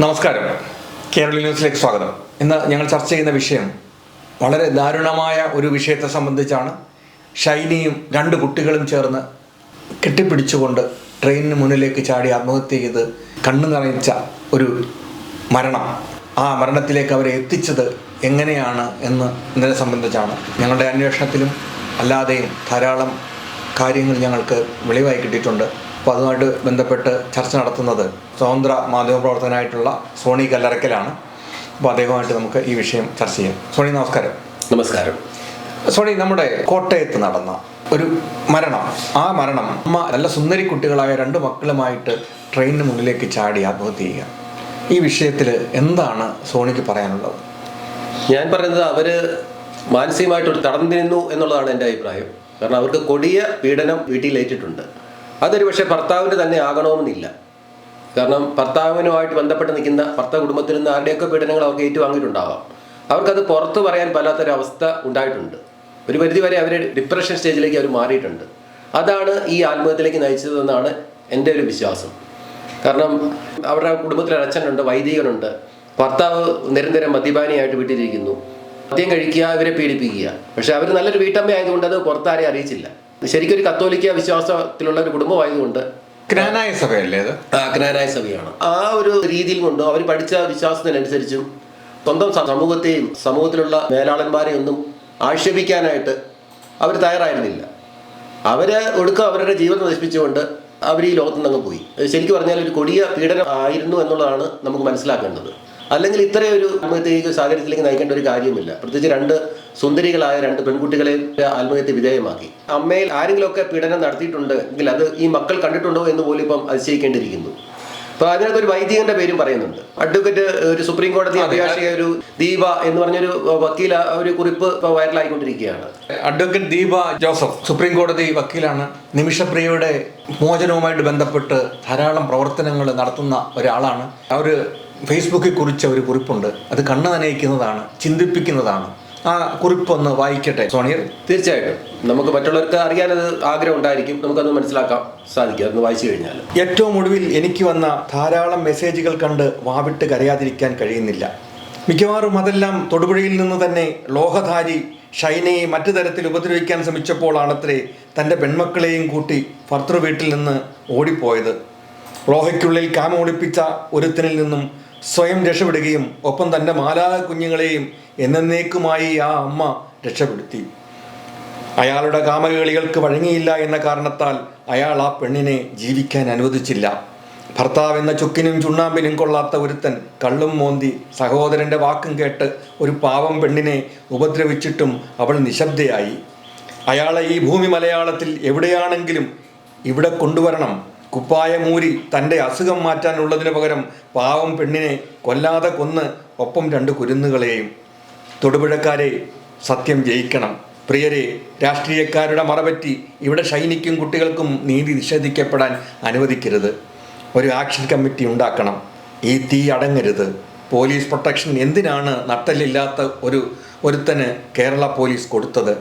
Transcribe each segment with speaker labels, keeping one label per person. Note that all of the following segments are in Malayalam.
Speaker 1: നമസ്കാരം. കേരള ന്യൂസിലേക്ക് സ്വാഗതം. ഇന്ന് ഞങ്ങൾ ചർച്ച ചെയ്യുന്ന വിഷയം വളരെ ദാരുണമായ ഒരു വിഷയത്തെ സംബന്ധിച്ചാണ് ഷൈനിയും രണ്ട് കുട്ടികളും ചേർന്ന് കെട്ടിപ്പിടിച്ചുകൊണ്ട് ട്രെയിനിന് മുന്നിലേക്ക് ചാടി ആത്മഹത്യ ചെയ്ത് കണ്ണു നിറയിച്ച ഒരു മരണം. ആ മരണത്തിലേക്ക് അവരെ എത്തിച്ചത് എങ്ങനെയാണ് എന്ന് എന്നതിനെ സംബന്ധിച്ചാണ്. ഞങ്ങളുടെ അന്വേഷണത്തിലും അല്ലാതെയും ധാരാളം കാര്യങ്ങൾ ഞങ്ങൾക്ക് വെളിവായി കിട്ടിയിട്ടുണ്ട്. അപ്പോൾ അതുമായിട്ട് ബന്ധപ്പെട്ട് ചർച്ച നടത്തുന്നത് സ്വതന്ത്ര മാധ്യമപ്രവർത്തകനായിട്ടുള്ള സോണി കല്ലറക്കലാണ് അപ്പോൾ അദ്ദേഹമായിട്ട് നമുക്ക് ഈ വിഷയം ചർച്ച ചെയ്യാം. സോണി നമസ്കാരം.
Speaker 2: നമസ്കാരം.
Speaker 1: സോണി നമ്മുടെ കോട്ടയത്ത് നടന്ന ഒരു മരണം. ആ മരണം അമ്മ നല്ല സുന്ദരി കുട്ടികളായ രണ്ട് മക്കളുമായിട്ട് ട്രെയിനിന് മുന്നിലേക്ക് ചാടി ആത്മഹത്യ ചെയ്യുക. ഈ വിഷയത്തിൽ എന്താണ് സോണിക്ക് പറയാനുള്ളത്?
Speaker 2: ഞാൻ പറയുന്നത് അവർ മാനസികമായിട്ട് ഒരു തടഞ്ഞു നിന്നു എന്നുള്ളതാണ് എന്റെ അഭിപ്രായം. കാരണം അവർക്ക് കൊടിയ പീഡനം വീട്ടിൽ ഏറ്റിട്ടുണ്ട് അതൊരു പക്ഷേ ഭർത്താവിന്റെ തന്നെ ആകണമെന്നില്ല. കാരണം ഭർത്താവിനുമായിട്ട് ബന്ധപ്പെട്ട് നിൽക്കുന്ന ഭർത്താവ് കുടുംബത്തിൽ നിന്ന് ആരുടെയൊക്കെ പീഡനങ്ങൾ അവർക്ക് ഏറ്റുവാങ്ങിയിട്ടുണ്ടാവാം. അവർക്കത് പുറത്ത് പറയാൻ പറ്റാത്തൊരവസ്ഥ ഉണ്ടായിട്ടുണ്ട്. ഒരു പരിധിവരെ അവർ ഡിപ്രഷൻ സ്റ്റേജിലേക്ക് അവർ മാറിയിട്ടുണ്ട്. അതാണ് ഈ ആത്മഹത്യയിലേക്ക് നയിച്ചതെന്നാണ് എന്റെ ഒരു വിശ്വാസം. കാരണം അവരുടെ കുടുംബത്തിൽ അച്ഛനുണ്ട് വൈദികനുണ്ട്. ഭർത്താവ് നിരന്തരം മദ്യപാനിയായിട്ട് വീട്ടിലിരിക്കുന്നു. മദ്യം കഴിക്കുക ഇവരെ പീഡിപ്പിക്കുക. പക്ഷെ അവർ നല്ലൊരു വീട്ടമ്മ ആയതുകൊണ്ട് അത് പുറത്താരെ അറിയിച്ചില്ല. ശരിക്കും ഒരു കത്തോലിക്ക വിശ്വാസത്തിലുള്ള ഒരു കുടുംബമായതുകൊണ്ട്
Speaker 1: ക്നാനായ സഭയല്ലേ അത്?
Speaker 2: ക്നാനായ സഭയാണ്. ആ ഒരു രീതിയിൽ കൊണ്ട് അവർ പഠിച്ച വിശ്വാസത്തിനനുസരിച്ചും സ്വന്തം സമൂഹത്തെയും സമൂഹത്തിലുള്ള മേലാളന്മാരെയും ഒന്നും ആക്ഷേപിക്കാനായിട്ട് അവർ തയ്യാറായിരുന്നില്ല. അവരെ ഒടുക്കം അവരുടെ ജീവിതം നശിപ്പിച്ചുകൊണ്ട് അവർ ഈ ലോകത്തു നിന്ന് അങ്ങ് പോയി. ശരിക്കും പറഞ്ഞാൽ ഒരു കൊടിയ പീഡനം ആയിരുന്നു എന്നുള്ളതാണ് നമുക്ക് മനസ്സിലാക്കേണ്ടത്. അല്ലെങ്കിൽ ഇത്രയും ഒരു ആത്മഹത്യയ്ക്ക് സാഹചര്യത്തിലേക്ക് നയിക്കേണ്ട ഒരു കാര്യമില്ല പ്രത്യേകിച്ച് രണ്ട് സുന്ദരികളായ രണ്ട് പെൺകുട്ടികളെ ആത്മഹത്യ വിധേയമാക്കി. അമ്മയിൽ ആരെങ്കിലുമൊക്കെ പീഡനം നടത്തിയിട്ടുണ്ട് എങ്കിൽ അത് ഈ മക്കൾ കണ്ടിട്ടുണ്ടോ എന്ന് പോലും ഇപ്പം അതിശയിക്കേണ്ടിയിരിക്കുന്നു. അപ്പൊ അതിനകത്ത് ഒരു വൈദികന്റെ പേരും പറയുന്നുണ്ട്. അഡ്വക്കേറ്റ് ഒരു സുപ്രീം കോടതി അഭിഭാഷക ഒരു ദീപ എന്ന് പറഞ്ഞൊരു വക്കീൽ ഒരു കുറിപ്പ് ഇപ്പൊ വൈറലായിക്കൊണ്ടിരിക്കുകയാണ്.
Speaker 1: അഡ്വക്കേറ്റ് ദീപ ജോസഫ് സുപ്രീം കോടതി വക്കീലാണ്. നിമിഷപ്രിയയുടെ മോചനവുമായിട്ട് ബന്ധപ്പെട്ട് ധാരാളം പ്രവർത്തനങ്ങൾ നടത്തുന്ന ഒരാളാണ്. അവർ ഫേസ്ബുക്കിൽ കുറിച്ച ഒരു കുറിപ്പുണ്ട്. അത് കണ്ണ് നനയിക്കുന്നതാണ് ചിന്തിപ്പിക്കുന്നതാണ്. ആ കുറിപ്പൊന്ന് വായിക്കട്ടെ. സോണിയർ?
Speaker 2: തീർച്ചയായിട്ടും. നമുക്ക് മറ്റുള്ളവർക്ക് അറിയാനത് ആഗ്രഹം ഉണ്ടായിരിക്കും. നമുക്കത് മനസ്സിലാക്കാം സാധിക്കും. അതൊന്ന് വായിച്ചു കഴിഞ്ഞാൽ
Speaker 1: ഏറ്റവും ഒടുവിൽ എനിക്ക് വന്ന ധാരാളം മെസ്സേജുകൾ കണ്ട് വാവിട്ട് കരയാതിരിക്കാൻ കഴിയുന്നില്ല. മിക്കവാറും അതെല്ലാം തൊടുപുഴയിൽ നിന്ന് തന്നെ ലോഹധാരി ഷൈനയെ മറ്റു തരത്തിൽ ഉപദ്രവിക്കാൻ ശ്രമിച്ചപ്പോഴാണത്രേ തന്റെ പെൺമക്കളെയും കൂട്ടി ഭർത്തൃ വീട്ടിൽ നിന്ന് ഓടിപ്പോയത്. ലോഹയ്ക്കുള്ളിൽ കാമൊളിപ്പിച്ച ഒരുത്തിനിൽ നിന്നും സ്വയം രക്ഷപ്പെടുകയും ഒപ്പം തന്റെ മാലാ കുഞ്ഞുങ്ങളെയും എന്നേക്കുമായി ആ അമ്മ രക്ഷപ്പെടുത്തി. അയാളുടെ കാമകേളികൾക്ക് വഴങ്ങിയില്ല എന്ന കാരണത്താൽ അയാൾ ആ പെണ്ണിനെ ജീവിക്കാൻ അനുവദിച്ചില്ല. ഭർത്താവ് എന്ന ചുക്കിനും ചുണ്ണാമ്പിനും കൊള്ളാത്ത ഒരുത്തൻ കള്ളും മോന്തി സഹോദരന്റെ വാക്കും കേട്ട് ഒരു പാവം പെണ്ണിനെ ഉപദ്രവിച്ചിട്ടും അവൾ നിശബ്ദയായി. അയാളെ ഈ ഭൂമി മലയാളത്തിൽ എവിടെയാണെങ്കിലും ഇവിടെ കൊണ്ടുവരണം. കുപ്പായമൂരി തന്റെ അസുഖം മാറ്റാനുള്ളതിനു പകരം പാവം പെണ്ണിനെ കൊല്ലാതെ കൊന്ന് ഒപ്പം രണ്ട് കുരുന്നുകളെയും. തൊടുപുഴക്കാരെ സത്യം ജയിക്കണം. പ്രിയരെ രാഷ്ട്രീയക്കാരുടെ മറപറ്റി ഇവിടെ ഷൈനിക്കും കുട്ടികൾക്കും നീതി നിഷേധിക്കപ്പെടാൻ അനുവദിക്കരുത്. ഒരു ആക്ഷൻ കമ്മിറ്റി ഉണ്ടാക്കണം. ഈ തീ അടങ്ങരുത്. പോലീസ് പ്രൊട്ടക്ഷൻ എന്തിനാണ് നട്ടലില്ലാത്ത ഒരു ഒരുത്തന് കേരള പോലീസ് കൊടുത്തത്?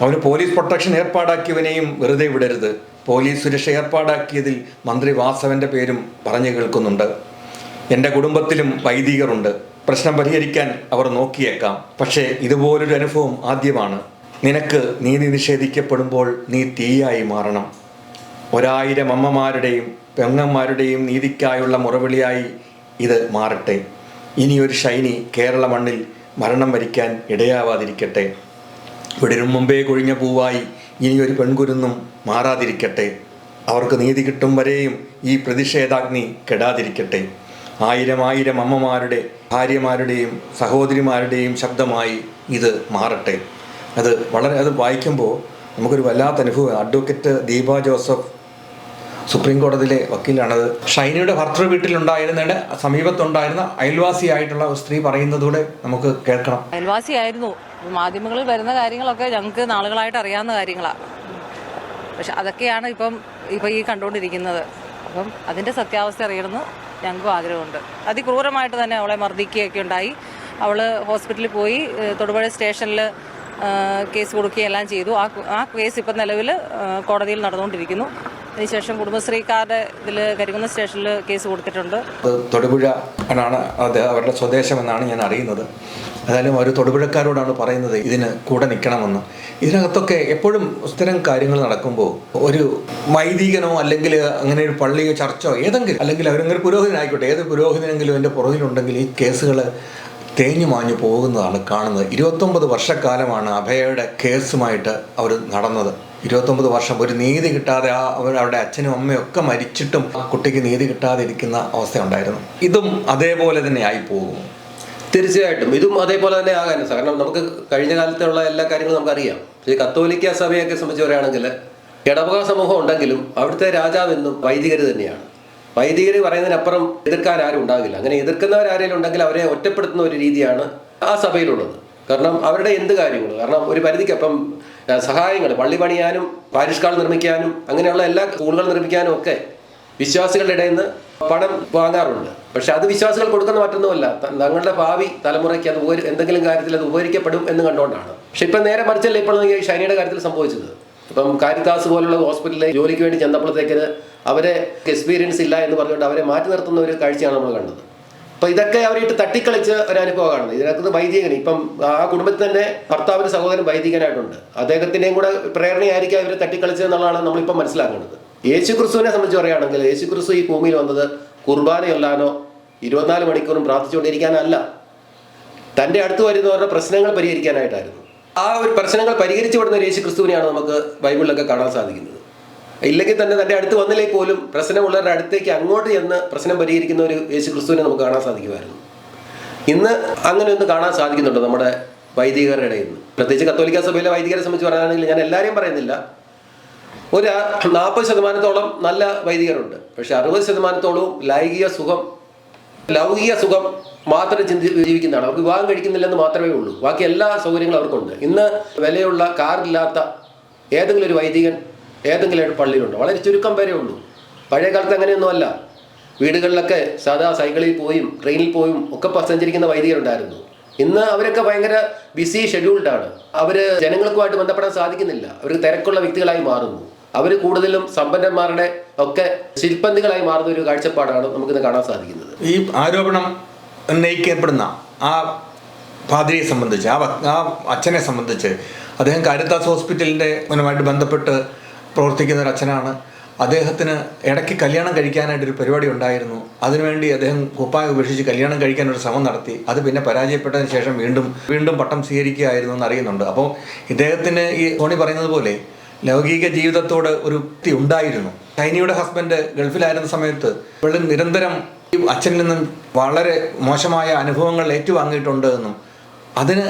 Speaker 1: അവന് പോലീസ് പ്രൊട്ടക്ഷൻ ഏർപ്പാടാക്കിയവനെയും വെറുതെ വിടരുത്. പോലീസ് സുരക്ഷ ഏർപ്പാടാക്കിയതിൽ മന്ത്രി വാസവന്റെ പേരും പറഞ്ഞു കേൾക്കുന്നുണ്ട്. എന്റെ കുടുംബത്തിലും വൈദികരുണ്ട്. പ്രശ്നം പരിഹരിക്കാൻ അവർ നോക്കിയേക്കാം. പക്ഷേ ഇതുപോലൊരു അനുഭവം ആദ്യമാണ്. നിനക്ക് നീതി നിഷേധിക്കപ്പെടുമ്പോൾ നീ തീയായി മാറണം. ഒരായിരം അമ്മമാരുടെയും പെങ്ങന്മാരുടെയും നീതിക്കായുള്ള മുറവിളിയായി ഇത് മാറട്ടെ. ഇനിയൊരു ശൈനി കേരള മണ്ണിൽ മരണം വരിക്കാൻ ഇടയാവാതിരിക്കട്ടെ. വിടരും മുമ്പേ കൊഴിഞ്ഞ പൂവായി ഇനിയൊരു പെൺകുരുന്നും മാറാതിരിക്കട്ടെ. അവർക്ക് നീതി കിട്ടും വരെയും ഈ പ്രതിഷേധാഗ്നി കെടാതിരിക്കട്ടെ. ആയിരം ആയിരം അമ്മമാരുടെ ഭാര്യമാരുടെയും സഹോദരിമാരുടെയും ശബ്ദമായി ഇത് മാറട്ടെ. അത് വളരെ അത് വായിക്കുമ്പോൾ നമുക്കൊരു വല്ലാത്ത അനുഭവം. അഡ്വക്കേറ്റ് ദീപ ജോസഫ് സുപ്രീം കോടതിയിലെ വക്കീലാണത്. ഷൈനിയുടെ ഭർത്തൃ വീട്ടിലുണ്ടായിരുന്നതിന്റെ സമീപത്തുണ്ടായിരുന്ന അയൽവാസിയായിട്ടുള്ള സ്ത്രീ പറയുന്നതൂടെ നമുക്ക് കേൾക്കണം.
Speaker 3: അയൽവാസിയായിരുന്നു. മാധ്യമങ്ങളിൽ വരുന്ന കാര്യങ്ങളൊക്കെ ഞങ്ങൾക്ക് നാളുകളായിട്ട് അറിയാവുന്ന കാര്യങ്ങളാണ് പക്ഷെ അതൊക്കെയാണ് ഇപ്പം ഇപ്പം ഈ കണ്ടുകൊണ്ടിരിക്കുന്നത്. അപ്പം അതിന്റെ സത്യാവസ്ഥ അറിയണമെന്ന് ഞങ്ങൾക്കും ആഗ്രഹമുണ്ട്. അതിക്രൂരമായിട്ട് തന്നെ അവളെ മർദ്ദിക്കുകയൊക്കെ ഉണ്ടായി. അവൾ ഹോസ്പിറ്റലിൽ പോയി തൊടുപുഴ സ്റ്റേഷനിൽ കേസ് കൊടുക്കുകയെല്ലാം ചെയ്തു. ആ ആ കേസ് ഇപ്പം നിലവിൽ കോടതിയിൽ നടന്നുകൊണ്ടിരിക്കുന്നു. അതിനുശേഷം കുടുംബശ്രീക്കാരുടെ ഇതിൽ കരികുന്ന സ്റ്റേഷനിൽ കേസ് കൊടുത്തിട്ടുണ്ട്.
Speaker 1: തൊടുപുഴ ആണ് അത് അവരുടെ സ്വദേശമെന്നാണ് ഞാൻ അറിയുന്നത്. ഏതായാലും ഒരു തൊടുപുഴക്കാരോടാണ് പറയുന്നത് ഇതിന് കൂടെ നിൽക്കണമെന്ന്. ഇതിനകത്തൊക്കെ എപ്പോഴും ഇത്തരം കാര്യങ്ങൾ നടക്കുമ്പോൾ ഒരു വൈദികനോ അല്ലെങ്കിൽ അങ്ങനെ ഒരു പള്ളിയോ ചർച്ചോ ഏതെങ്കിലും അല്ലെങ്കിൽ അവരങ്ങനെ പുരോഹിതനായിക്കോട്ടെ ഏത് പുരോഹിതനെങ്കിലും എന്റെ പുറകിലുണ്ടെങ്കിൽ ഈ കേസുകൾ തേഞ്ഞു മാഞ്ഞു പോകുന്നതാണ് കാണുന്നത്. ഇരുപത്തൊമ്പത് വർഷക്കാലമാണ് അഭയയുടെ കേസുമായിട്ട് അവർ നടന്നത്. ഇരുപത്തൊമ്പത് വർഷം ഒരു നീതി കിട്ടാതെ ആ അവരുടെ അച്ഛനും അമ്മയും ഒക്കെ മരിച്ചിട്ടും ആ കുട്ടിക്ക് നീതി കിട്ടാതെ ഇരിക്കുന്ന അവസ്ഥയുണ്ടായിരുന്നു. ഇതും അതേപോലെ തന്നെ ആയി പോകും
Speaker 2: തീർച്ചയായിട്ടും. ഇതും അതേപോലെ തന്നെ ആകാൻ കാരണം നമുക്ക് കഴിഞ്ഞ കാലത്തുള്ള എല്ലാ കാര്യങ്ങളും നമുക്കറിയാം. ഈ കത്തോലിക്ക സഭയൊക്കെ സംബന്ധിച്ച് പറയുകയാണെങ്കിൽ ഇടവക സമൂഹം ഉണ്ടെങ്കിലും അവിടുത്തെ രാജാവെന്നും വൈദികർ തന്നെയാണ്. വൈദികർ പറയുന്നതിനപ്പുറം എതിർക്കാൻ ആരും ഉണ്ടാകില്ല. അങ്ങനെ എതിർക്കുന്നവർ ആരെങ്കിലും ഉണ്ടെങ്കിൽ അവരെ ഒറ്റപ്പെടുത്തുന്ന ഒരു രീതിയാണ് ആ സഭയിലുള്ളത്. കാരണം അവരുടെ എന്ത് കാര്യങ്ങൾ? കാരണം ഒരു പരിധിക്കപ്പം സഹായങ്ങൾ പള്ളി പണിയാനും പാരിഷ്കാൾ നിർമ്മിക്കാനും അങ്ങനെയുള്ള എല്ലാ സ്കൂളുകൾ നിർമ്മിക്കാനും ഒക്കെ വിശ്വാസികളുടെ ഇടയിൽ നിന്ന് പണം വാങ്ങാറുണ്ട്. പക്ഷെ അത് വിശ്വാസികൾ കൊടുക്കുന്ന മറ്റൊന്നുമല്ല. തങ്ങളുടെ ഭാവി തലമുറയ്ക്ക് അത് എന്തെങ്കിലും കാര്യത്തിൽ അത് ഉപകരിക്കപ്പെടും എന്ന് കണ്ടുകൊണ്ടാണ്. പക്ഷെ ഇപ്പം നേരെ മറിച്ചല്ലേ ഇപ്പോൾ ഈ ഷൈനയുടെ കാര്യത്തിൽ സംഭവിച്ചത്. ഇപ്പം കാരിത്താസ് പോലുള്ള ഹോസ്പിറ്റലിലെ ജോലിക്ക് വേണ്ടി ചെന്നപ്പോഴത്തേക്ക് അവരെ എക്സ്പീരിയൻസ് ഇല്ല എന്ന് പറഞ്ഞുകൊണ്ട് അവരെ മാറ്റി നിർത്തുന്ന ഒരു കാഴ്ചയാണ് നമ്മൾ കണ്ടത്. അപ്പൊ ഇതൊക്കെ അവരിട്ട് തട്ടിക്കളിച്ച ഒരു അനുഭവമാണ്. ഇതിനകത്ത് വൈദികൻ ഇപ്പം ആ കുടുംബത്തിൽ തന്നെ ഭർത്താവിന് സഹോദരൻ വൈദികനായിട്ടുണ്ട്. അദ്ദേഹത്തിന്റെയും കൂടെ പ്രേരണയായിരിക്കും ഇവർ തട്ടിക്കളിച്ചതെന്നുള്ളതാണ് നമ്മളിപ്പം മനസ്സിലാക്കുന്നത് യേശു ക്രിസ്തുവിനെ സംബന്ധിച്ച് പറയുകയാണെങ്കിൽ യേശു ക്രിസ്തു ഈ ഭൂമിയിൽ വന്നത് കുർബാന ചൊല്ലാനോ ഇരുപത്തിനാല് മണിക്കൂറും പ്രാർത്ഥിച്ചുകൊണ്ടിരിക്കാനല്ല. തന്റെ അടുത്ത് വരുന്നവരുടെ പ്രശ്നങ്ങൾ പരിഹരിക്കാനായിട്ടായിരുന്നു. ആ ഒരു പ്രശ്നങ്ങൾ പരിഹരിച്ചു വിടുന്ന യേശു ക്രിസ്തുവിനെയാണ് നമുക്ക് ബൈബിളിലൊക്കെ കാണാൻ സാധിക്കുന്നത്. ഇല്ലെങ്കിൽ തന്നെ തന്റെ അടുത്ത് വന്നില്ലെങ്കിൽ പോലും പ്രശ്നമുള്ളവരുടെ അടുത്തേക്ക് അങ്ങോട്ട് ചെന്ന് പ്രശ്നം പരിഹരിക്കുന്ന ഒരു യേശു ക്രിസ്തുവിനെ നമുക്ക് കാണാൻ സാധിക്കുമായിരുന്നു. ഇന്ന് അങ്ങനെ ഒന്ന് കാണാൻ സാധിക്കുന്നുണ്ട് നമ്മുടെ വൈദികരുടെ ഇടയിൽ നിന്ന്. പ്രത്യേകിച്ച് കത്തോലിക്ക സഭയിലെ വൈദികരെ സംബന്ധിച്ച് പറയുകയാണെങ്കിൽ ഞാൻ എല്ലാവരെയും പറയുന്നില്ല. ഒരു നാൽപ്പത് ശതമാനത്തോളം നല്ല വൈദികരുണ്ട്. പക്ഷെ അറുപത് ശതമാനത്തോളവും ലൈംഗിക സുഖം ലൗകിക സുഖം മാത്രം ചിന്തി ജീവിക്കുന്നതാണ്. അവർക്ക് വിവാഹം കഴിക്കുന്നില്ലെന്ന് മാത്രമേ ഉള്ളൂ. ബാക്കി എല്ലാ സൗകര്യങ്ങളും അവർക്കുണ്ട്. ഇന്ന് വിലയുള്ള കാറില്ലാത്ത ഏതെങ്കിലും ഒരു വൈദികൻ ഏതെങ്കിലും ഒരു പള്ളിയിലുണ്ട്? വളരെ ചുരുക്കം പേരേ ഉള്ളൂ. പഴയ കാലത്ത് അങ്ങനെയൊന്നുമല്ല വീടുകളിലൊക്കെ സാധാ സൈക്കിളിൽ പോയും ട്രെയിനിൽ പോയും ഒക്കെ സഞ്ചരിക്കുന്ന വൈദികരുണ്ടായിരുന്നു. ഇന്ന് അവരൊക്കെ ഭയങ്കര ബിസി ഷെഡ്യൂൾഡാണ് അവർ ജനങ്ങൾക്കുമായിട്ട് ബന്ധപ്പെടാൻ സാധിക്കുന്നില്ല. അവർ തിരക്കുള്ള വ്യക്തികളായി മാറുന്നു. അവർ കൂടുതലും സമ്പന്നന്മാരുടെ ഒക്കെ ശില്പന്തികളായി മാറുന്ന ഒരു കാഴ്ചപ്പാടാണ് നമുക്കിന്ന് കാണാൻ സാധിക്കുന്നത്.
Speaker 1: ഈ ആരോപണം ഉന്നയിക്കപ്പെടുന്ന ആ പാതിരിയെ സംബന്ധിച്ച് ആ ആ അച്ഛനെ സംബന്ധിച്ച് അദ്ദേഹം കാരിത്താസ് ഹോസ്പിറ്റലിന്റെ മുന്നുമായിട്ട് ബന്ധപ്പെട്ട് പ്രവർത്തിക്കുന്ന ഒരു അച്ഛനാണ്. അദ്ദേഹത്തിന് ഇടയ്ക്ക് കല്യാണം കഴിക്കാനായിട്ട് ഒരു പരിപാടി ഉണ്ടായിരുന്നു. അതിനുവേണ്ടി അദ്ദേഹം കുപ്പായ ഉപേക്ഷിച്ച് കല്യാണം കഴിക്കാൻ ഒരു ശ്രമം നടത്തി. അത് പിന്നെ പരാജയപ്പെട്ടതിന് ശേഷം വീണ്ടും വീണ്ടും പട്ടം സ്വീകരിക്കുകയായിരുന്നു എന്ന് അറിയുന്നുണ്ട്. അപ്പോൾ ഇദ്ദേഹത്തിന് ഈ സോണി പറയുന്നത് പോലെ ലൗകിക ജീവിതത്തോട് ഒരു വ്യക്തി ഉണ്ടായിരുന്നു. ചൈനയുടെ ഹസ്ബൻഡ് ഗൾഫിലായിരുന്ന സമയത്ത് ഇവൾ നിരന്തരം അച്ഛനിൽ നിന്നും വളരെ മോശമായ അനുഭവങ്ങൾ ഏറ്റുവാങ്ങിയിട്ടുണ്ട് എന്നും അതിന്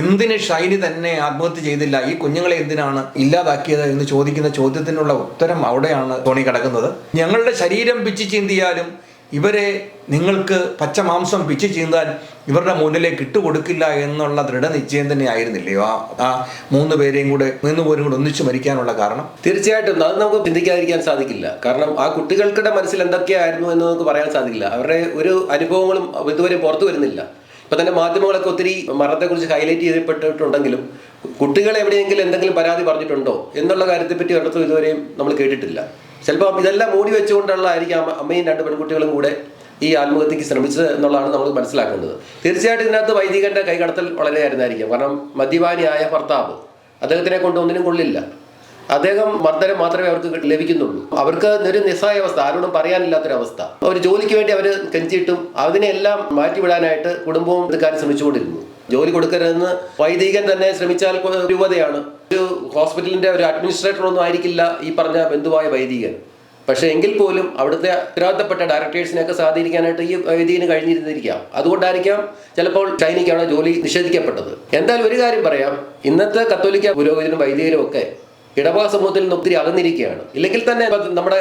Speaker 1: എന്തിന് ഷൈനി തന്നെ ആത്മഹത്യ ചെയ്തില്ല? ഈ കുഞ്ഞുങ്ങളെ എന്തിനാണ് ഇല്ലാതാക്കിയത് എന്ന് ചോദിക്കുന്ന ചോദ്യത്തിനുള്ള ഉത്തരം അവിടെയാണ് തോണി കിടക്കുന്നത്. ഞങ്ങളുടെ ശരീരം പിച്ചു ചീന്തിയാലും ഇവരെ നിങ്ങൾക്ക് പച്ച മാംസം പിച്ചു ചീന്താൻ ഇവരുടെ മുന്നിലേക്ക് ഇട്ടുകൊടുക്കില്ല എന്നുള്ള ദൃഢനിശ്ചയം തന്നെ ആയിരുന്നില്ലയോ? ആ ആ മൂന്ന് പേരെയും കൂടെ മൂന്ന് പേരും കൂടെ ഒന്നിച്ചു മരിക്കാനുള്ള കാരണം?
Speaker 2: തീർച്ചയായിട്ടും. അത് നമുക്ക് ചിന്തിക്കാതിരിക്കാൻ സാധിക്കില്ല. കാരണം ആ കുട്ടികൾക്കിടെ മനസ്സിൽ എന്തൊക്കെയായിരുന്നു എന്ന് നമുക്ക് പറയാൻ സാധിക്കില്ല. അവരുടെ ഒരു അനുഭവങ്ങളും ഇതുവരെ പുറത്തു വരുന്നില്ല. ഇപ്പൊ തന്നെ മാധ്യമങ്ങളൊക്കെ ഒത്തിരി മരണത്തെക്കുറിച്ച് ഹൈലൈറ്റ് ചെയ്യപ്പെട്ടിട്ടുണ്ടെങ്കിലും കുട്ടികൾ എവിടെയെങ്കിലും എന്തെങ്കിലും പരാതി പറഞ്ഞിട്ടുണ്ടോ എന്നുള്ള കാര്യത്തെപ്പറ്റി ഒരിടത്തും ഇതുവരെയും നമ്മൾ കേട്ടിട്ടില്ല. ചിലപ്പോൾ ഇതെല്ലാം മൂടി വെച്ചുകൊണ്ടുള്ളതായിരിക്കും അമ്മ അമ്മയും രണ്ട് പെൺകുട്ടികളും കൂടെ ഈ ആത്മഹത്യക്ക് ശ്രമിച്ചത് എന്നുള്ളതാണ് നമ്മൾ മനസ്സിലാക്കുന്നത്. തീർച്ചയായിട്ടും ഇതിനകത്ത് വൈദികന്റെ കൈകടത്തൽ വളരെ ആയിരുന്നായിരിക്കും കാരണം മദ്യപാനിയായ ഭർത്താവ് അദ്ദേഹത്തിനെ കൊണ്ട് ഒന്നിനും കൊള്ളില്ല. അദ്ദേഹം മർദ്ദനം മാത്രമേ അവർക്ക് ലഭിക്കുന്നുള്ളൂ. അവർക്ക് ഒരു നിസ്സായ അവസ്ഥ ആരോടും പറയാനില്ലാത്തൊരവസ്ഥ. ഒരു ജോലിക്ക് വേണ്ടി അവർ കെഞ്ചിയിട്ടും അതിനെല്ലാം മാറ്റിവിടാനായിട്ട് കുടുംബവും എടുക്കാൻ ശ്രമിച്ചുകൊണ്ടിരുന്നു. ജോലി കൊടുക്കരുതെന്ന് വൈദികൻ തന്നെ ശ്രമിച്ചാൽ രൂപതയാണ്. ഒരു ഹോസ്പിറ്റലിന്റെ ഒരു അഡ്മിനിസ്ട്രേറ്റർ ഒന്നും ആയിരിക്കില്ല ഈ പറഞ്ഞ ബന്ധുവായ വൈദികൻ. പക്ഷേ എങ്കിൽ പോലും അവിടുത്തെ ഉത്തരവാദിത്തപ്പെട്ട ഡയറക്ടേഴ്സിനെയൊക്കെ സ്വാധീനിക്കാനായിട്ട് ഈ വൈദികന് കഴിഞ്ഞിരുന്നിരിക്കാം. അതുകൊണ്ടായിരിക്കാം ചിലപ്പോൾ ചൈനയ്ക്കാണ് ജോലി നിഷേധിക്കപ്പെട്ടത്. എന്തായാലും ഒരു കാര്യം പറയാം. ഇന്നത്തെ കത്തോലിക്ക പുരോഹിതനും വൈദികരും ഒക്കെ ഇടവക സമൂഹത്തിൽ നിന്ന് ഒത്തിരി അകന്നിരിക്കുകയാണ്. ഇല്ലെങ്കിൽ തന്നെ നമ്മുടെ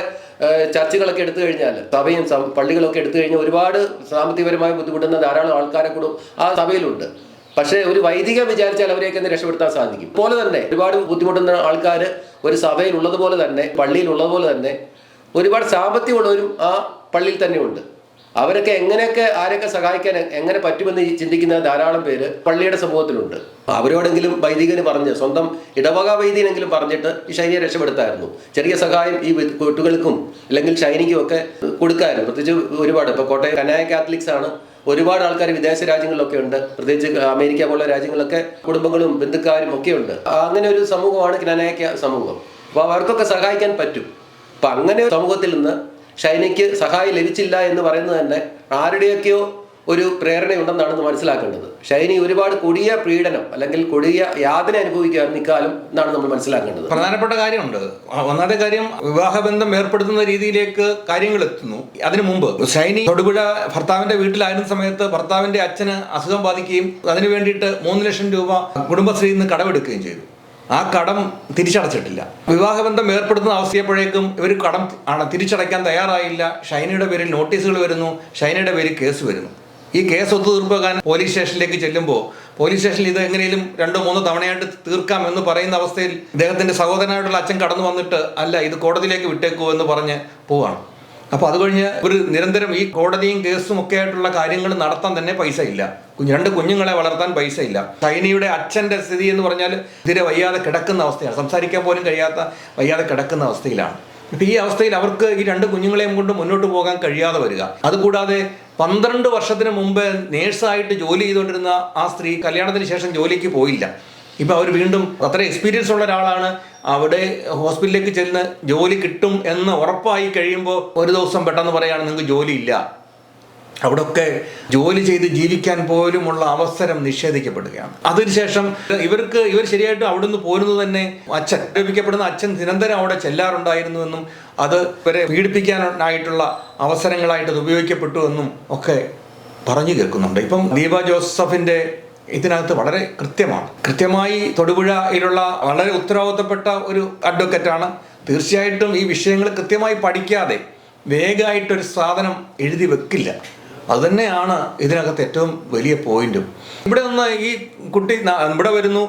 Speaker 2: ചർച്ചകളൊക്കെ എടുത്തു കഴിഞ്ഞാൽ സഭയും പള്ളികളൊക്കെ എടുത്തു കഴിഞ്ഞാൽ ഒരുപാട് സാമ്പത്തികപരമായി ബുദ്ധിമുട്ടുന്ന ധാരാളം ആൾക്കാരെ കൂടും ആ സഭയിലുണ്ട്. പക്ഷേ ഒരു വൈദിക വിചാരിച്ചാൽ അവരെയൊക്കെ ഒന്ന് രക്ഷപ്പെടുത്താൻ സാധിക്കും. പോലെ തന്നെ ഒരുപാട് ബുദ്ധിമുട്ടുന്ന ആൾക്കാർ ഒരു സഭയിൽ ഉള്ളതുപോലെ തന്നെ പള്ളിയിൽ ഉള്ളതുപോലെ തന്നെ ഒരുപാട് സാമ്പത്തികമുള്ളവരും ആ പള്ളിയിൽ തന്നെ ഉണ്ട് അവരൊക്കെ എങ്ങനെയൊക്കെ ആരെയൊക്കെ സഹായിക്കാൻ എങ്ങനെ പറ്റുമെന്ന് ചിന്തിക്കുന്ന ധാരാളം പേര് പള്ളിയുടെ സമൂഹത്തിലുണ്ട്. അവരോടെങ്കിലും വൈദികന് പറഞ്ഞ് സ്വന്തം ഇടവക വൈദികനെങ്കിലും പറഞ്ഞിട്ട് ഈ ഷൈനിയെ രക്ഷപ്പെടുത്തായിരുന്നു. ചെറിയ സഹായം ഈ കുട്ടികൾക്കും അല്ലെങ്കിൽ ശൈനിക്കും ഒക്കെ കൊടുക്കാമായിരുന്നു പ്രത്യേകിച്ച് ഒരുപാട്. ഇപ്പോൾ കോട്ടയം കനായ കാത്തലിക്സ് ആണ് ഒരുപാട് ആൾക്കാർ വിദേശ രാജ്യങ്ങളിലൊക്കെ ഉണ്ട്. പ്രത്യേകിച്ച് അമേരിക്ക പോലുള്ള രാജ്യങ്ങളിലൊക്കെ കുടുംബങ്ങളും ബന്ധുക്കാരും ഒക്കെ ഉണ്ട്. അങ്ങനെ ഒരു സമൂഹമാണ് കനായ സമൂഹം. അപ്പോൾ അവർക്കൊക്കെ സഹായിക്കാൻ പറ്റും. അപ്പൊ അങ്ങനെ സമൂഹത്തിൽ നിന്ന് ഷൈനയ്ക്ക് സഹായം ലഭിച്ചില്ല എന്ന് പറയുന്നത് തന്നെ ആരുടെയൊക്കെയോ ഒരു പ്രേരണയുണ്ടെന്നാണ് നമ്മൾ മനസ്സിലാക്കേണ്ടത്. ഷൈനി ഒരുപാട് കൊടിയ പീഡനം അല്ലെങ്കിൽ കൊടിയ യാതന അനുഭവിക്കുകയായിരുന്നു ഇക്കാലം എന്നാണ് നമ്മൾ മനസ്സിലാക്കേണ്ടത്.
Speaker 1: പ്രധാനപ്പെട്ട കാര്യമുണ്ട്. ഒന്നാമത്തെ കാര്യം വിവാഹബന്ധം ഏർപ്പെടുത്തുന്ന രീതിയിലേക്ക് കാര്യങ്ങൾ എത്തുന്നു. അതിനു മുമ്പ് ഷൈനി തൊടുപുഴ ഭർത്താവിന്റെ വീട്ടിലായിരുന്ന സമയത്ത് ഭർത്താവിന്റെ അച്ഛന് അസുഖം ബാധിക്കുകയും അതിനു വേണ്ടിയിട്ട് മൂന്ന് ലക്ഷം രൂപ കുടുംബശ്രീയിൽ നിന്ന് കടമെടുക്കുകയും ചെയ്തു. ആ കടം തിരിച്ചടച്ചിട്ടില്ല. വിവാഹബന്ധം ഏർപ്പെടുത്തുന്ന അവസ്ഥയപ്പോഴേക്കും ഇവർ കടം ആണ് തിരിച്ചടയ്ക്കാൻ തയ്യാറായില്ല. ഷൈനയുടെ പേരിൽ നോട്ടീസുകൾ വരുന്നു. ഷൈനയുടെ പേരിൽ കേസ് വരുന്നു. ഈ കേസ് ഒത്തുതീർപ്പാക്കാൻ പോലീസ് സ്റ്റേഷനിലേക്ക് ചെല്ലുമ്പോൾ പോലീസ് സ്റ്റേഷനിൽ ഇത് എങ്ങനെയും രണ്ടോ മൂന്നോ തവണയായിട്ട് തീർക്കാം എന്ന് പറയുന്ന അവസ്ഥയിൽ ഇദ്ദേഹത്തിന്റെ സഹോദരനായിട്ടുള്ള അച്ഛൻ കടന്നു വന്നിട്ട് അല്ല ഇത് കോടതിയിലേക്ക് വിട്ടേക്കൂ എന്ന് പറഞ്ഞ് പോവാണ്. അപ്പോൾ അത് കഴിഞ്ഞ് ഒരു നിരന്തരം ഈ കോടതിയും കേസും ഒക്കെ ആയിട്ടുള്ള കാര്യങ്ങൾ നടത്താൻ തന്നെ പൈസ ഇല്ല. രണ്ട് കുഞ്ഞുങ്ങളെ വളർത്താൻ പൈസ ഇല്ല. ചൈനയുടെ അച്ഛന്റെ സ്ഥിതി എന്ന് പറഞ്ഞാൽ തീരെ വയ്യാതെ കിടക്കുന്ന അവസ്ഥയാണ്. സംസാരിക്കാൻ പോലും കഴിയാത്ത വയ്യാതെ കിടക്കുന്ന അവസ്ഥയിലാണ്. ഈ അവസ്ഥയിൽ അവർക്ക് ഈ രണ്ട് കുഞ്ഞുങ്ങളെയും കൊണ്ട് മുന്നോട്ട് പോകാൻ കഴിയാതെ വരിക. അതുകൂടാതെ പന്ത്രണ്ട് വർഷത്തിന് മുമ്പ് നേഴ്സായിട്ട് ജോലി ചെയ്തുകൊണ്ടിരുന്ന ആ സ്ത്രീ കല്യാണത്തിന് ശേഷം ജോലിക്ക് പോയില്ല. ഇപ്പൊ അവർ വീണ്ടും അത്ര എക്സ്പീരിയൻസ് ഉള്ള ഒരാളാണ്. അവിടെ ഹോസ്പിറ്റലിലേക്ക് ചെന്ന് ജോലി കിട്ടും എന്ന് ഉറപ്പായി കഴിയുമ്പോൾ ഒരു ദിവസം പെട്ടെന്ന് പറയുകയാണ് നിങ്ങൾക്ക് ജോലിയില്ല. അവിടൊക്കെ ജോലി ചെയ്ത് ജീവിക്കാൻ പോലുമുള്ള അവസരം നിഷേധിക്കപ്പെടുകയാണ്. അതിനുശേഷം ഇവർക്ക് ഇവർ ശരിയായിട്ട് അവിടെ നിന്ന് പോരുന്നത് തന്നെ അച്ഛൻ. ആരോപിക്കപ്പെടുന്ന അച്ഛൻ നിരന്തരം അവിടെ ചെല്ലാറുണ്ടായിരുന്നു എന്നും അത് ഇവരെ പീഡിപ്പിക്കാനായിട്ടുള്ള അവസരങ്ങളായിട്ട് അത് ഉപയോഗിക്കപ്പെട്ടു എന്നും ഒക്കെ പറഞ്ഞു കേൾക്കുന്നുണ്ട്. ഇപ്പം ദീപ ജോസഫിന്റെ ഇതിനകത്ത് വളരെ കൃത്യമാണ്. കൃത്യമായി തൊടുപുഴയിലുള്ള വളരെ ഉത്തരവാദിത്തപ്പെട്ട ഒരു അഡ്വക്കറ്റാണ് തീർച്ചയായിട്ടും ഈ വിഷയങ്ങൾ കൃത്യമായി പഠിക്കാതെ വേഗമായിട്ടൊരു സാധനം എഴുതി വെക്കില്ല. അതുതന്നെയാണ് ഇതിനകത്ത് ഏറ്റവും വലിയ പോയിന്റും. ഇവിടെ നിന്ന് ഈ കുട്ടി ഇവിടെ വരുന്നു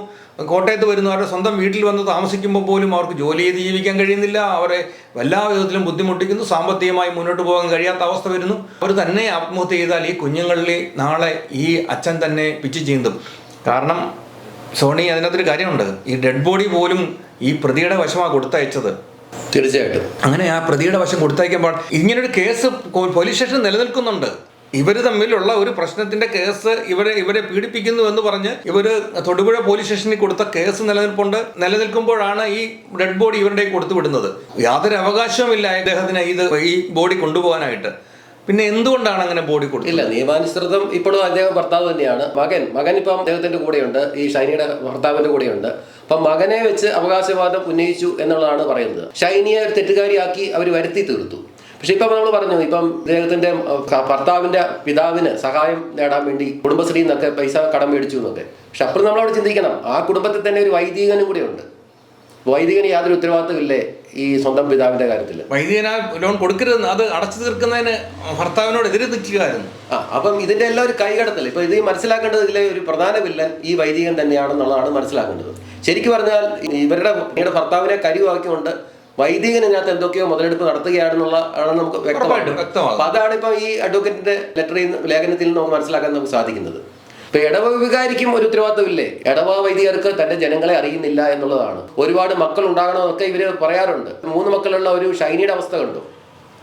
Speaker 1: കോട്ടയത്ത് വരുന്നു അവരുടെ സ്വന്തം വീട്ടിൽ വന്ന് താമസിക്കുമ്പോൾ പോലും അവർക്ക് ജോലി ചെയ്ത് ജീവിക്കാൻ കഴിയുന്നില്ല അവരെ എല്ലാ വിധത്തിലും ബുദ്ധിമുട്ടിക്കുന്നു സാമ്പത്തികമായി മുന്നോട്ട് പോകാൻ കഴിയാത്ത അവസ്ഥ വരുന്നു. അവർ തന്നെ ആത്മഹത്യ ചെയ്താൽ ഈ കുഞ്ഞുങ്ങളിൽ നാളെ ഈ അച്ഛൻ തന്നെ പിച്ചു ചീന്തും. കാരണം സോണി അതിനകത്തൊരു കാര്യമുണ്ട് ഈ ഡെഡ് ബോഡി പോലും ഈ പ്രതിയുടെ വശമാണ് കൊടുത്തയച്ചത്.
Speaker 2: തീർച്ചയായിട്ടും.
Speaker 1: അങ്ങനെ ആ പ്രതിയുടെ വശം കൊടുത്തയക്കുമ്പോൾ ഇങ്ങനൊരു കേസ് പോലീസ് സ്റ്റേഷൻ നിലനിൽക്കുന്നുണ്ട്. ഇവർ തമ്മിലുള്ള ഒരു പ്രശ്നത്തിന്റെ കേസ് ഇവരെ ഇവരെ പീഡിപ്പിക്കുന്നു എന്ന് പറഞ്ഞ് ഇവർ തൊടുപുഴ പോലീസ് സ്റ്റേഷനിൽ കൊടുത്ത കേസ് നിലനിൽപ്പുണ്ട്. നിലനിൽക്കുമ്പോഴാണ് ഈ ഡെഡ് ബോഡി ഇവരുടെ കൊടുത്തു വിടുന്നത്. യാതൊരു അവകാശവുമില്ല അദ്ദേഹത്തിന് ഇത് ഈ ബോഡി കൊണ്ടുപോകാനായിട്ട്. പിന്നെ എന്തുകൊണ്ടാണ് അങ്ങനെ ബോഡി കൊടുത്തത്?
Speaker 2: ഇല്ല നിയമാനുസൃതം ഇപ്പോഴും അദ്ദേഹം ഭർത്താവ് തന്നെയാണ്. മകൻ മകൻ ഇപ്പം അദ്ദേഹത്തിന്റെ കൂടെയുണ്ട്. ഈ ഷൈനിയുടെ ഭർത്താവിന്റെ കൂടെയുണ്ട്. അപ്പം മകനെ വെച്ച് അവകാശവാദം ഉന്നയിച്ചു എന്നുള്ളതാണ് പറയുന്നത്. ഷൈനിയെ തെറ്റുകാരിയാക്കി അവർ വരുത്തി തീർത്തു. പക്ഷെ ഇപ്പം നമ്മൾ പറഞ്ഞു ഇപ്പം ഇദ്ദേഹത്തിന്റെ ഭർത്താവിന്റെ പിതാവിന് സഹായം നേടാൻ വേണ്ടി കുടുംബശ്രീ എന്നൊക്കെ പൈസ കടം മേടിച്ചു എന്നൊക്കെ. പക്ഷെ അപ്പോഴും നമ്മളവിടെ ചിന്തിക്കണം ആ കുടുംബത്തിൽ തന്നെ ഒരു വൈദികനും കൂടെ ഉണ്ട്. വൈദികന് യാതൊരു ഉത്തരവാദിത്തമില്ലേ ഈ സ്വന്തം പിതാവിന്റെ കാര്യത്തിൽ?
Speaker 1: വൈദികനാ ലോൺ കൊടുക്കരുതെന്ന് അത് അടച്ചു തീർക്കുന്നതിന് ഭർത്താവിനോട് എതിരെ നിൽക്കുകയായിരുന്നു.
Speaker 2: ആ അപ്പം ഇതിന്റെ എല്ലാം ഒരു കൈകടത്തൽ. ഇപ്പൊ ഇത് മനസ്സിലാക്കേണ്ടത് ഇതിലെ ഒരു പ്രധാന വില്ലൻ ഈ വൈദികൻ തന്നെയാണെന്നുള്ളതാണ് മനസ്സിലാക്കേണ്ടത്. ശരിക്കും പറഞ്ഞാൽ ഇവരുടെ ഇവരുടെ ഭർത്താവിനെ കരിവാക്കിക്കൊണ്ട് വൈദികൻ ഇതിനകത്ത് എന്തൊക്കെയോ മുതലെടുപ്പ് നടത്തുകയാണെന്നുള്ള ആണ് നമുക്ക്
Speaker 1: വ്യക്തമായിട്ട്
Speaker 2: അപ്പൊ അതാണ് ഇപ്പൊ ഈ അഡ്വക്കേറ്റിന്റെ ലെറ്ററിൽ ലേഖനത്തിൽ നിന്ന് നമുക്ക് മനസ്സിലാക്കാൻ നമുക്ക് സാധിക്കുന്നത്. ഇപ്പൊ ഇടവ വികാരിക്കും ഒരു ഉത്തരവാദിത്തമില്ലേ ഇടവ വൈദികർക്ക് തന്റെ ജനങ്ങളെ അറിയുന്നില്ല എന്നുള്ളതാണ്. ഒരുപാട് മക്കൾ ഉണ്ടാകണമെന്നൊക്കെ ഇവർ പറയാറുണ്ട്. മൂന്ന് മക്കളുള്ള ഒരു ഷൈനിയുടെ അവസ്ഥ കണ്ടു.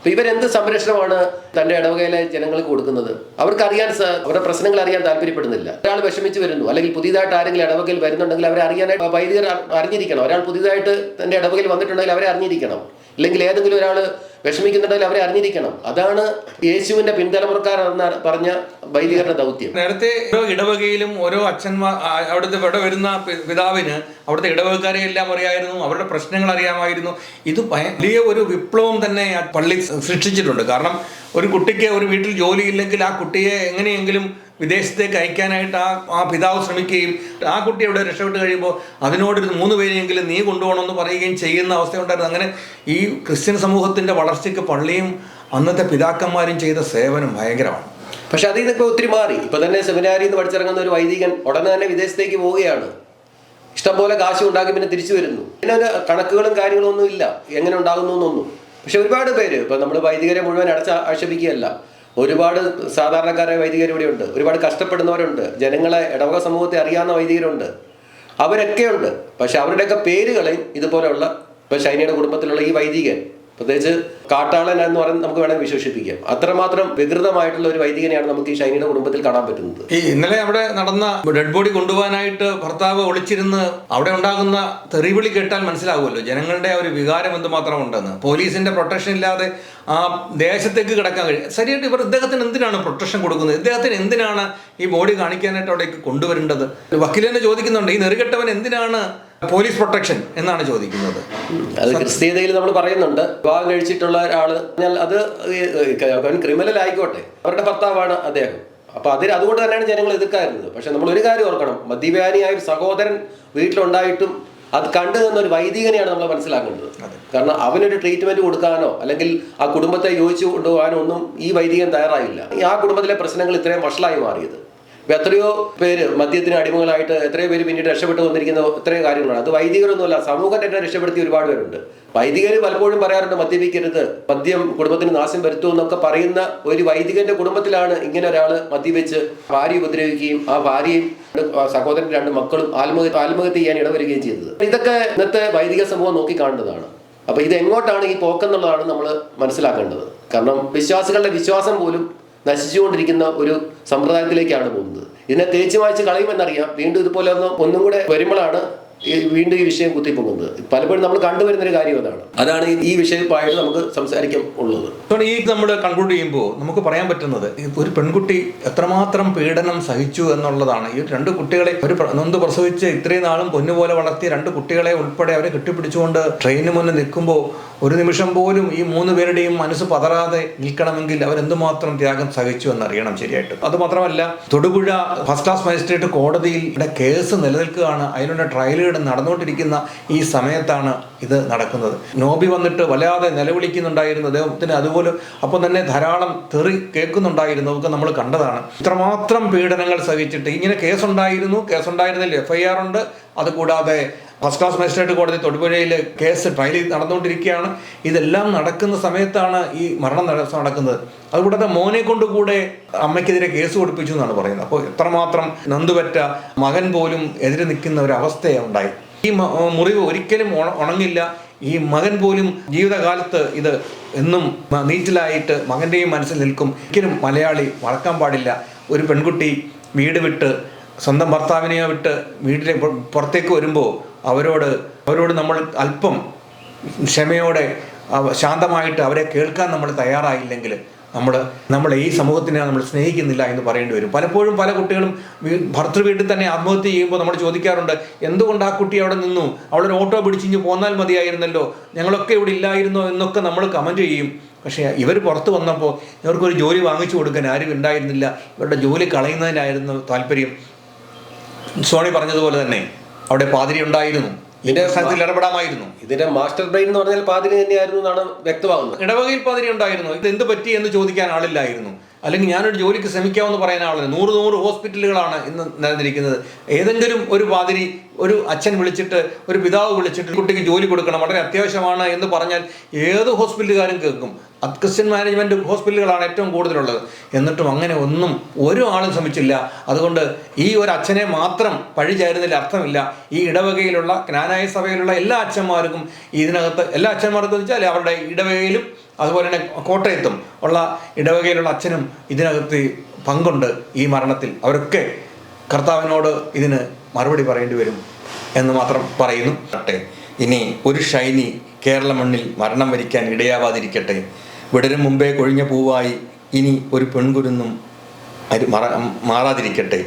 Speaker 2: അപ്പൊ ഇവരെന്ത് സംരക്ഷണമാണ് തന്റെ ഇടവകയിലെ ജനങ്ങൾക്ക് കൊടുക്കുന്നത്? അവർക്ക് അറിയാൻ അവരുടെ പ്രശ്നങ്ങൾ അറിയാൻ താല്പര്യപ്പെടുന്നില്ല. ഒരാൾ വിഷമിച്ച് വരുന്നു. അല്ലെങ്കിൽ പുതിയതായിട്ട് ആരെങ്കിലും ഇടവകയിൽ വരുന്നുണ്ടെങ്കിൽ അവരെ അറിയാനായിട്ട് വൈദികർ അറിഞ്ഞിരിക്കണം. ഒരാൾ പുതിയതായിട്ട് തന്റെ ഇടവകയിൽ വന്നിട്ടുണ്ടെങ്കിൽ അവരെ അറിഞ്ഞിരിക്കണം. ഇല്ലെങ്കിൽ ഏതെങ്കിലും ഒരാൾ വിഷമിക്കുന്നുണ്ടെങ്കിൽ അവരെ അറിഞ്ഞിരിക്കണം. അതാണ് യേശുവിന്റെ പിൻതലമുറക്കാരെന്ന് പറഞ്ഞ വൈദികരുടെ ദൗത്യം.
Speaker 1: നേരത്തെ ഓരോ ഇടവകയിലും ഓരോ അച്ഛന്മാർ അവിടുത്തെ ഇവിടെ വരുന്ന പിതാവിന് അവിടുത്തെ ഇടവകക്കാരെ എല്ലാം അറിയായിരുന്നു അവരുടെ പ്രശ്നങ്ങൾ അറിയാമായിരുന്നു. ഇത് വലിയ ഒരു വിപ്ലവം തന്നെ പള്ളി സൃഷ്ടിച്ചിട്ടുണ്ട്. കാരണം ഒരു കുട്ടിക്ക് ഒരു വീട്ടിൽ ജോലിയില്ലെങ്കിൽ ആ കുട്ടിയെ എങ്ങനെയെങ്കിലും വിദേശത്തേക്ക് അയക്കാനായിട്ട് ആ ആ പിതാവ് ശ്രമിക്കുകയും ആ കുട്ടി അവിടെ രക്ഷപ്പെട്ട് കഴിയുമ്പോൾ അതിനോടൊരു മൂന്ന് പേരെങ്കിലും നീ കൊണ്ടുപോകണമെന്ന് പറയുകയും ചെയ്യുന്ന അവസ്ഥയുണ്ടായിരുന്നു അങ്ങനെ ഈ ക്രിസ്ത്യൻ സമൂഹത്തിന്റെ വളർച്ചയ്ക്ക് പള്ളിയും അന്നത്തെ പിതാക്കന്മാരും ചെയ്ത സേവനം ഭയങ്കരമാണ്.
Speaker 2: പക്ഷെ അതിൽ നിന്നൊക്കെ ഒത്തിരി മാറി. ഇപ്പൊ തന്നെ സെമിനാരിയിൽ നിന്ന് പഠിച്ചിറങ്ങുന്ന ഒരു വൈദികൻ ഉടനെ തന്നെ വിദേശത്തേക്ക് പോവുകയാണ്. ഇഷ്ടംപോലെ കാശ് ഉണ്ടാക്കി പിന്നെ തിരിച്ചു വരുന്നു. ഒരു കണക്കുകളും കാര്യങ്ങളും ഒന്നും ഇല്ല. എങ്ങനെ ഉണ്ടാകുന്നു എന്നൊന്നും. പക്ഷെ ഒരുപാട് പേര് ഇപ്പൊ നമ്മൾ വൈദികരെ മുഴുവൻ അടച്ച ആക്ഷേപിക്കുകയല്ല. ഒരുപാട് സാധാരണക്കാരായ വൈദികർ ഇവിടെയുണ്ട്. ഒരുപാട് കഷ്ടപ്പെടുന്നവരുണ്ട്. ജനങ്ങളെ ഇടവക സമൂഹത്തെ അറിയാവുന്ന വൈദികരുണ്ട്. അവരൊക്കെയുണ്ട്. പക്ഷെ അവരുടെയൊക്കെ പേരുകളെയും ഇതുപോലെയുള്ള ഇപ്പൊ ഷൈനയുടെ കുടുംബത്തിലുള്ള ഈ വൈദികൻ പ്രത്യേകിച്ച് കാട്ടാളൻ എന്ന് പറയുന്നത് നമുക്ക് വേണമെങ്കിൽ വിശേഷിപ്പിക്കാം. അത്രമാത്രം വികൃതമായിട്ടുള്ള ഒരു വൈദികനെയാണ് നമുക്ക് ഈ ഷൈനിയുടെ കുടുംബത്തിൽ കാണാൻ പറ്റുന്നത്.
Speaker 1: ഈ ഇന്നലെ അവിടെ നടന്ന ഡെഡ് ബോഡി കൊണ്ടുപോകാനായിട്ട് ഭർത്താവ് ഒളിച്ചിരുന്ന് അവിടെ ഉണ്ടാകുന്ന തെറിവിളി കേട്ടാൽ മനസ്സിലാവുമല്ലോ. ജനങ്ങളുടെ ഒരു വികാരം എന്തുമാത്രം ഉണ്ടെന്ന് പോലീസിന്റെ പ്രൊട്ടക്ഷൻ ഇല്ലാതെ ആ ദേശത്തേക്ക് കിടക്കാൻ കഴിയും ശരിയായിട്ട് ഇവർ ഇദ്ദേഹത്തിന് എന്തിനാണ് പ്രൊട്ടക്ഷൻ കൊടുക്കുന്നത്? ഇദ്ദേഹത്തിന് എന്തിനാണ് ഈ ബോഡി കാണിക്കാനായിട്ട് അവിടേക്ക് കൊണ്ടുവരേണ്ടത്? വക്കീലിനെ ചോദിക്കുന്നുണ്ട് ഈ നെറുകെട്ടവൻ എന്തിനാണ് പോലീസ് പ്രൊട്ടക്ഷൻ എന്നാണ് ചോദിക്കുന്നത്.
Speaker 2: അത് ക്രിസ്തീയതയിൽ നമ്മൾ പറയുന്നുണ്ട്. വിവാഹം കഴിച്ചിട്ടുള്ള ഒരാൾ പറഞ്ഞാൽ അത് അവൻ ക്രിമിനൽ ആയിക്കോട്ടെ അവരുടെ ഭർത്താവാണ് അദ്ദേഹം. അപ്പൊ അതിൽ അതുകൊണ്ട് തന്നെയാണ് ജനങ്ങൾ എതിർക്കാറുന്നത് പക്ഷെ നമ്മൾ ഒരു കാര്യം ഓർക്കണം. മദ്യപാനിയായ ഒരു സഹോദരൻ വീട്ടിലുണ്ടായിട്ടും അത് കണ്ടു നിന്ന ഒരു വൈദികനെയാണ് നമ്മൾ മനസ്സിലാക്കേണ്ടത്. കാരണം അവനൊരു ട്രീറ്റ്മെന്റ് കൊടുക്കാനോ അല്ലെങ്കിൽ ആ കുടുംബത്തെ യോജിച്ചു കൊണ്ടുപോകാനോ ഒന്നും ഈ വൈദികൻ തയ്യാറായില്ല. ആ കുടുംബത്തിലെ പ്രശ്നങ്ങൾ ഇത്രയും വഷളായി മാറിയത്. എത്രയോ പേര് മദ്യത്തിന് അടിമകളായിട്ട് എത്രയോ പേര് പിന്നീട് രക്ഷപ്പെട്ടു വന്നിരിക്കുന്ന എത്രയോ കാര്യങ്ങളാണ്. അത് വൈദികരൊന്നുമല്ല സമൂഹം തന്നെ രക്ഷപ്പെടുത്തി ഒരുപാട് പേരുണ്ട്. വൈദികർ പലപ്പോഴും പറയാറുണ്ട് മദ്യപിക്കരുത് മദ്യം കുടുംബത്തിന് നാശം വരുത്തും എന്നൊക്കെ പറയുന്ന ഒരു വൈദികന്റെ കുടുംബത്തിലാണ് ഇങ്ങനെ ഒരാൾ മദ്യപിച്ച് ഭാര്യ ഉപദ്രവിക്കുകയും ആ ഭാര്യയും സഹോദരൻ രണ്ട് മക്കളും ആത്മഹത്യ ആത്മഹത്യ ചെയ്യാൻ ഇടവരികയും ചെയ്തത്. ഇതൊക്കെ ഇന്നത്തെ വൈദിക സമൂഹം നോക്കി കാണേണ്ടതാണ് അപ്പൊ ഇത് എങ്ങോട്ടാണ് ഈ പോക്കെന്നുള്ളതാണ് നമ്മൾ മനസ്സിലാക്കേണ്ടത്. കാരണം വിശ്വാസികളുടെ വിശ്വാസം പോലും നശിച്ചുകൊണ്ടിരിക്കുന്ന ഒരു സമ്പ്രദായത്തിലേക്കാണ് പോകുന്നത്. ഇതിനെ തേച്ച് വായിച്ച് കളയുമെന്നറിയാം. വീണ്ടും ഇതുപോലെ ഒന്ന് ഒന്നും കൂടെ വരുമ്പോഴാണ് ഈ വീണ്ടും ഈ വിഷയം കുത്തിപ്പൊങ്ങുന്നത്. പലപ്പോഴും നമ്മൾ കണ്ടുവരുന്ന ഒരു കാര്യം അതാണ്. അതാണ് ഈ- വിഷയമായിട്ട് നമുക്ക് സംസാരിക്കാൻ ഉള്ളത്.
Speaker 1: ഈ നമ്മൾ കൺക്ലൂഡ് ചെയ്യുമ്പോൾ നമുക്ക് പറയാൻ പറ്റുന്നത് ഒരു പെൺകുട്ടി എത്രമാത്രം പീഡനം സഹിച്ചു എന്നുള്ളതാണ്. ഈ രണ്ട് കുട്ടികളെ ഒരു നൊന്ത് പ്രസവിച്ച് ഇത്രയും നാളും പൊന്നുപോലെ വളർത്തിയ രണ്ട് കുട്ടികളെ ഉൾപ്പെടെ അവരെ കെട്ടിപ്പിടിച്ചുകൊണ്ട് ട്രെയിനിന് മുന്നിൽ നിൽക്കുമ്പോൾ ഒരു നിമിഷം പോലും ഈ മൂന്ന് പേരുടെയും മനസ്സ് പതറാതെ നിൽക്കണമെങ്കിൽ അവരെന്തുമാത്രം ത്യാഗം സഹിച്ചു എന്നറിയണം ശരിയായിട്ട്. അതുമാത്രമല്ല തൊടുപുഴ ഫസ്റ്റ് ക്ലാസ് മജിസ്ട്രേറ്റ് കോടതിയിൽ കേസ് നിലനിൽക്കുകയാണ്. അതിനുള്ള ട്രയലുകൾ നടന്നുകൊണ്ടിരിക്കുന്ന ഈ സമയത്താണ് ഇത് നടക്കുന്നത്. നോബി വന്നിട്ട് വല്ലാതെ നിലവിളിക്കുന്നുണ്ടായിരുന്നു അദ്ദേഹത്തിന് അതുപോലെ അപ്പം തന്നെ ധാരാളം തെറി കേൾക്കുന്നുണ്ടായിരുന്നു. ഒക്കെ നമ്മൾ കണ്ടതാണ്. ഇത്രമാത്രം പീഡനങ്ങൾ സഹിച്ചിട്ട് ഇങ്ങനെ കേസുണ്ടായിരുന്നു. കേസുണ്ടായിരുന്നതിൽ എഫ് ഐ ആർ ഉണ്ട്. അതുകൂടാതെ ഫസ്റ്റ് ക്ലാസ് മജിസ്ട്രേറ്റ് കോടതി തൊടുപുഴയിൽ കേസ് ട്രയൽ നടന്നുകൊണ്ടിരിക്കുകയാണ്. ഇതെല്ലാം നടക്കുന്ന സമയത്താണ് ഈ മരണം നട- നടക്കുന്നത്. അതുകൂടാതെ മോനെ കൊണ്ട് കൂടെ അമ്മയ്ക്കെതിരെ കേസ് കൊടുപ്പിച്ചു എന്നാണ് പറയുന്നത്. അപ്പോൾ എത്രമാത്രം നന്ദുപറ്റ മകൻ പോലും എതിരെ നിൽക്കുന്ന ഒരു അവസ്ഥയുണ്ടായി ഈ മുറിവ് ഒരിക്കലും ഉണങ്ങില്ല. ഈ മകൻ പോലും ജീവിതകാലത്ത് ഇത് എന്നും നീറ്റിലായിട്ട് മകന്റെയും മനസ്സിൽ നിൽക്കും. ഒരിക്കലും മലയാളി മറക്കാൻ പാടില്ല. ഒരു പെൺകുട്ടി വീട് വിട്ട് സ്വന്തം ഭർത്താവിനെയോ വിട്ട് വീട്ടിലെ പുറ- പുറത്തേക്ക് വരുമ്പോൾ അവരോട് അവരോട് നമ്മൾ അല്പം ക്ഷമയോടെ ശാന്തമായിട്ട് അവരെ കേൾക്കാൻ നമ്മൾ തയ്യാറായില്ലെങ്കിൽ നമ്മൾ നമ്മൾ ഈ സമൂഹത്തിനെ നമ്മൾ സ്നേഹിക്കുന്നില്ല എന്ന് പറയേണ്ടി വരും. പലപ്പോഴും പല കുട്ടികളും ഭർത്തൃ വീട്ടിൽ തന്നെ ആത്മഹത്യ ചെയ്യുമ്പോൾ നമ്മൾ ചോദിക്കാറുണ്ട് എന്തുകൊണ്ട് ആ കുട്ടി അവിടെ നിന്നു? അവളൊരു ഓട്ടോ പിടിച്ചിഞ്ഞ് പോന്നാൽ മതിയായിരുന്നല്ലോ. ഞങ്ങളൊക്കെ ഇവിടെ ഇല്ലായിരുന്നോ? എന്നൊക്കെ നമ്മൾ കമന്റ് ചെയ്യും. പക്ഷേ ഇവർ പുറത്ത് വന്നപ്പോൾ ഇവർക്കൊരു ജോലി വാങ്ങിച്ചു കൊടുക്കാൻ ആരും ഉണ്ടായിരുന്നില്ല. ഇവരുടെ ജോലി കളയുന്നതിനായിരുന്നു താല്പര്യം. സോണി പറഞ്ഞതുപോലെ തന്നെ. അവിടെ പാതിരി ഉണ്ടായിരുന്നു. ഇതിന്റെ സ്ഥലത്തിൽ ഇടപെടാമായിരുന്നു.
Speaker 2: ഇതിന്റെ മാസ്റ്റർ ബ്രെയിൻ എന്ന് പറഞ്ഞാൽ പാതിരി തന്നെയായിരുന്നു എന്നാണ് വ്യക്തമാകുന്നത്.
Speaker 1: ഇടവകയിൽ പാതിരി ഉണ്ടായിരുന്നു. ഇത് എന്ത് പറ്റി എന്ന് ചോദിക്കാൻ ആളില്ലായിരുന്നു. അല്ലെങ്കിൽ ഞാനൊരു ജോലിക്ക് ശ്രമിക്കാമെന്ന് പറയാൻ ആളില്ല. നൂറ് നൂറ് ഹോസ്പിറ്റലുകളാണ് ഇന്ന് നിലനിൽക്കുന്നത് ഏതെങ്കിലും ഒരു പാതിരി ഒരു അച്ഛൻ വിളിച്ചിട്ട് ഒരു പിതാവ് വിളിച്ചിട്ട് കുട്ടിക്ക് ജോലി കൊടുക്കണം വളരെ അത്യാവശ്യമാണ് എന്ന് പറഞ്ഞാൽ ഏത് ഹോസ്പിറ്റലുകാരും കേൾക്കും. ക്രിസ്ത്യൻ മാനേജ്മെന്റ് ഹോസ്പിറ്റലുകളാണ് ഏറ്റവും കൂടുതലുള്ളത്. എന്നിട്ടും അങ്ങനെ ഒന്നും ഒരു ആളും ശ്രമിച്ചില്ല. അതുകൊണ്ട് ഈ ഒരു അച്ഛനെ മാത്രം പഴി ചേരുന്നതിൽ അർത്ഥമില്ല. ഈ ഇടവകയിലുള്ള ജ്ഞാനായ സഭയിലുള്ള എല്ലാ അച്ഛന്മാർക്കും ഇതിനകത്ത് എല്ലാ അച്ഛന്മാർക്കും വെച്ചാൽ അവരുടെ ഇടവകയിലും അതുപോലെ തന്നെ കോട്ടയത്തും ഉള്ള ഇടവകയിലുള്ള അച്ഛനും ഇതിനകത്ത് പങ്കുണ്ട് ഈ മരണത്തിൽ. അവരൊക്കെ കർത്താവിനോട് ഇതിന് മറുപടി പറയേണ്ടി വരും എന്ന് മാത്രം പറയുന്നു. ഇനി ഒരു ഷൈനി കേരള മണ്ണിൽ മരണം വരിക്കാൻ ഇടയാവാതിരിക്കട്ടെ. വിടരും മുമ്പേ കൊഴിഞ്ഞ പൂവായി. ഇനി ഒരു പെൺകുരുന്നും മാറാതിരിക്കട്ടെ.